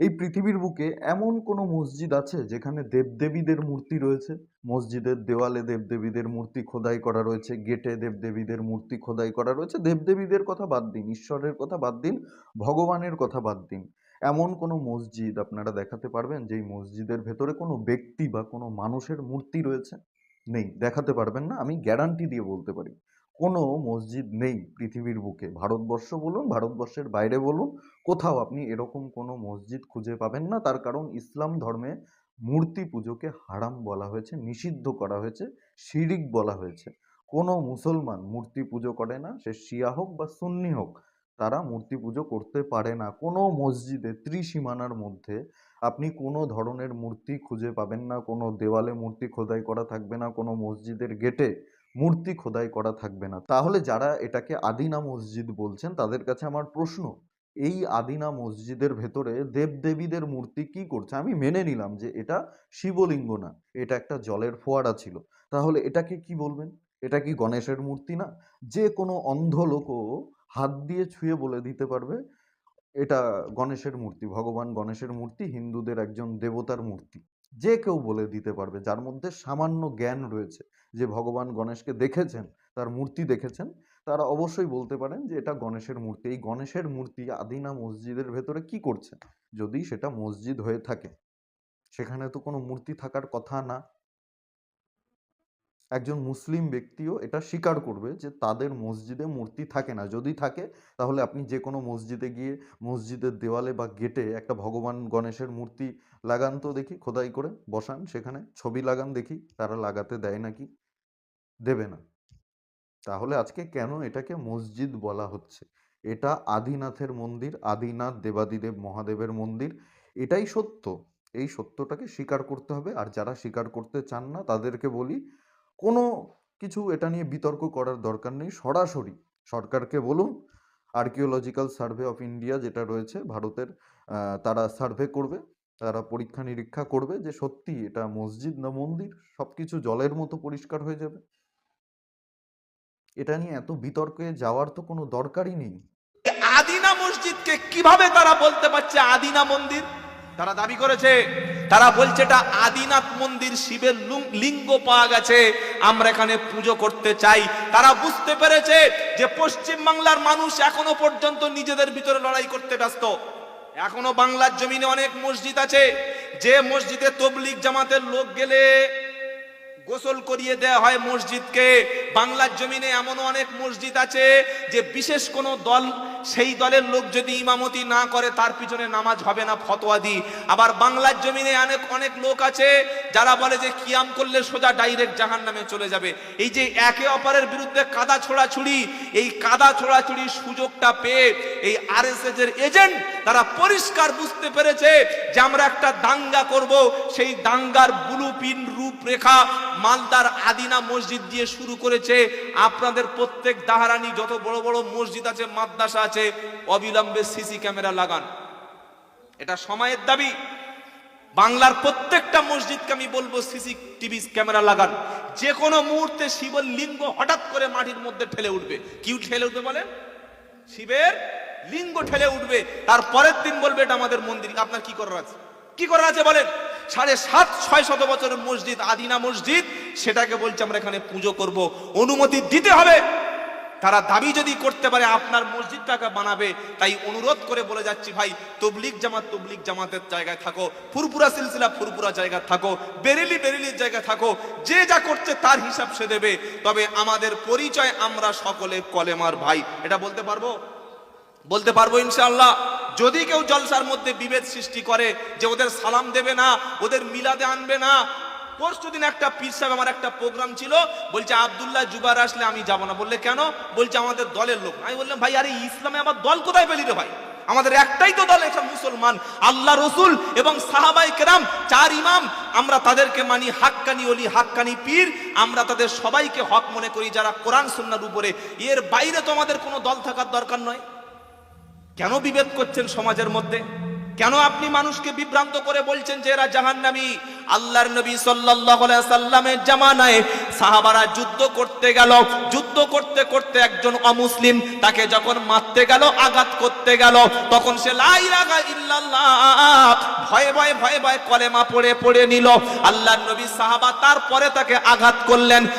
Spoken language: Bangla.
এই পৃথিবীর বুকে এমন কোনো মসজিদ আছে যেখানে দেবদেবীদের মূর্তি রয়েছে? মসজিদের দেওয়ালে দেবদেবীদের মূর্তি খোদাই করা রয়েছে, গেটে দেবদেবীদের মূর্তি খোদাই করা রয়েছে। দেবদেবীদের কথা বাদ দিন, ঈশ্বরের কথা বাদ দিন, ভগবানের কথা বাদ দিন। এমন কোনো মসজিদ আপনারা দেখাতে পারবেন যেই মসজিদের ভেতরে কোনো ব্যক্তি বা কোনো মানুষের মূর্তি রয়েছে? নেই, দেখাতে পারবেন না, আমি গ্যারান্টি দিয়ে বলতে পারি। কোনো মসজিদ নেই পৃথিবীর বুকে। ভারতবর্ষ বলুন, ভারতবর্ষের বাইরে বলুন, কোথাও আপনি এরকম কোনো মসজিদ খুঁজে পাবেন না। তার কারণ ইসলাম ধর্মে মূর্তি পুজোকে হারাম বলা হয়েছে, নিষিদ্ধ করা হয়েছে, শিরিক বলা হয়েছে। কোনো মুসলমান মূর্তি পুজো করে না, সে শিয়া হোক বা সুন্নি হোক, তারা মূর্তি পুজো করতে পারে না। কোনো মসজিদে ত্রিসীমানার মধ্যে আপনি কোনো ধরনের মূর্তি খুঁজে পাবেন না, কোনো দেওয়ালে মূর্তি খোদাই করা থাকবে না, কোনো মসজিদের গেটে। মূর্তি খোদাই করা থাকবে না। তাহলে যারা এটাকে আদিনা মসজিদ বলছেন, তাদের কাছে আমার প্রশ্ন, এই আদিনা মসজিদের ভেতরে দেবদেবীদের মূর্তি কি করছে? আমি মেনে নিলাম যে এটা শিবলিঙ্গ না, এটা একটা জলের ফোয়ারা ছিল। তাহলে এটাকে কি বলবেন? এটা কি গণেশের মূর্তি না? যে কোনো অন্ধ লোকও হাত দিয়ে ছুঁয়ে বলে দিতে পারবে, এটা গণেশের মূর্তি, ভগবান গণেশের মূর্তি, হিন্দুদের একজন দেবতার মূর্তি। যে কেউ বলে দিতে পারবে, যার মধ্যে সামান্য জ্ঞান রয়েছে, যে ভগবান গণেশকে দেখেছেন, তার মূর্তি দেখেছেন, তারা অবশ্যই বলতে পারেন যে এটা গণেশের মূর্তি। এই গণেশের মূর্তি আদিনা মসজিদের ভেতরে কি করছে? যদি সেটা মসজিদ হয়ে থাকে, সেখানে তো কোনো মূর্তি থাকার কথা না। একজন মুসলিম ব্যক্তিও এটা স্বীকার করবে যে তাদের মসজিদে মূর্তি থাকে না। যদি থাকে, তাহলে আপনি যে কোনো মসজিদে গিয়ে, মসজিদের দেওয়ালে বা গেটে একটা ভগবান গণেশের মূর্তি লাগান তো দেখি, খোদাই করে বসান, সেখানে ছবি লাগান দেখি, তারা লাগাতে দেয় নাকি? দেবে না। তাহলে আজকে কেন এটাকে মসজিদ বলা হচ্ছে? এটা আদিনাথের মন্দির, আদিনাথ দেবাদিদেব মহাদেবের মন্দির, এটাই সত্য। এই সত্যটাকে স্বীকার করতে হবে, আর যারা স্বীকার করতে চান না, তাদেরকে বলি কোনো কিছু এটা নিয়ে বিতর্ক করার দরকার নেই। সরাসরি সরকারকে বলুন আর্কিওলজিক্যাল সার্ভে অফ ইন্ডিয়া যেটা রয়েছে ভারতের তারা সার্ভে করবে, তারা পরীক্ষা নিরীক্ষা করবে যে সত্যি এটা মসজিদ না মন্দির সব কিছু জলের মতো পরিষ্কার হয়ে যাবে। এটা নিয়ে এত বিতর্কে যাওয়ার তো কোনো দরকারই নেই। আদিনা মসজিদকে কীভাবে তারা বলতে পারছে আদিনা মন্দির? তারা দাবি করেছে তারা বলছে এটা আদিনাথ মন্দির শিবের লিঙ্গ পাওয়া গেছে, আমরা এখানে পুজো করতে চাই। তারা বুঝতে পেরেছে যে পশ্চিম বাংলার মানুষ এখনও পর্যন্ত নিজেদের ভিতরে লড়াই করতে ব্যস্ত। এখনও বাংলার জমিনে অনেক মসজিদ আছে। যে মসজিদে তবলিক জামাতের লোক গেলে গোসল করিয়ে দেয়া হয় মসজিদকে। বাংলার জমিনে এমন অনেক মসজিদ আছে যে বিশেষ কোনো দল, সেই দলের লোক যদি ইমামতি না করে, তার পিছনে নামাজ হবে না, ফতোয়া দি আবার বাংলার জমিনে অনেক অনেক লোক আছে যারা বলে যে কিয়াম করলে সোজা ডাইরেক্ট জাহান নামে চলে যাবে, এই যে একে অপরের বিরুদ্ধে কাদা ছোড়াছুড়ি, এই কাদা ছোড়াছুড়ির সুযোগটা পেয়ে এই আরএসএস এর এজেন্ট তারা পরিষ্কার বুঝতে পেরেছে যে আমরা একটা দাঙ্গা করব। সেই দাঙ্গার ব্লুপিন রূপরেখা মালদার আদিনা মসজিদ দিয়ে শুরু করেছে। আপনাদের প্রত্যেক দাহারানি যত বড় বড় মসজিদ আছে, মাদ্রাসা আছে, অবিলম্বে সিসি ক্যামেরা লাগান। এটা সময়ের দাবি। বাংলার প্রত্যেকটা মসজিদকে আমি বলব, সিসি টিভি ক্যামেরা লাগান। যে কোনো মুহূর্তে শিবর লিঙ্গ হঠাৎ করে মাটির মধ্যে ঠেলে উঠবে। কি ঠেলে উঠবে বলেন? শিবের লিঙ্গ ঠেলে উঠবে। তার পরের দিন বলবে, এটা আমাদের মন্দির। আপনার কি করার আছে? কি করার আছে বলেন? সাড়ে সাত, ছয় শত বছরের মসজিদ, আদিনা মসজিদ, সেটাকে বলছে আমরা এখানে পুজো করব। অনুমতি দিতে হবে। তারা দাবি যদি করতে পারে, আপনার মসজিদটাকে বানাবে। তাই অনুরোধ করে বলে যাচ্ছি ভাই তবলিক জামাত তবলিক জামাতের জায়গায় থাকো। ফুরপুরা সিলসিলা ফুরপুরা জায়গায় থাকো। বেরেলি বেরেলির জায়গায় থাকো। যে যা করছে তার হিসাব সে দেবে। তবে আমাদের পরিচয় আমরা সকলে কলেমার ভাই। এটা বলতে পারব? বলতে পারব ইনশাআল্লাহ। যদি কেউ জলসার মধ্যে বিভেদ সৃষ্টি করে যে ওদের সালাম দেবে না, ওদের মিলাদে আনবে না পরশু দিন একটা পীর সাহেব আমার একটা প্রোগ্রাম ছিল, বলছে, আব্দুল্লাহ জুবার আসলে আমি যাব না। বললে, কেন? বলছে, আমাদের দলের লোক। আমি বললাম, ভাই, আরে, ইসলামে আমার দল কোথায় পেলি রে ভাই? আমাদের একটাই তো দল এটা মুসলমান। আল্লাহ রসুল এবং সাহাবাই কেরাম, চার ইমাম, আমরা তাদেরকে মানি হাক্কানি অলি হাক্কানি পীর। আমরা তাদের সবাইকে হক মনে করি যারা কোরআন, সুন্নার উপরে। এর বাইরে তো আমাদের কোনো দল থাকার দরকার নয়। কেন বিভেদ করছেন সমাজের মধ্যে? কেন আপনি মানুষকে বিভ্রান্ত করে বলছেন যে এরা জাহান্নামী? আল্লাহর নবী সাল্লাল্লাহু আলাইহি সাল্লামের জামানায় সাহাবারা যুদ্ধ করতে গেল। যুদ্ধ করতে করতে একজন অমুসলিম তাকে যখন মারতে গেল, আঘাত করতে গেল, তখন সে লা ইলাহা ইল্লাল্লাহ ভয়ে ভয়ে ভয়ে ভয়ে কলেমা পড়ে পড়ে নিল। আল্লাহর নবী সাহাবা তারপরে তাকে আঘাত করলেন।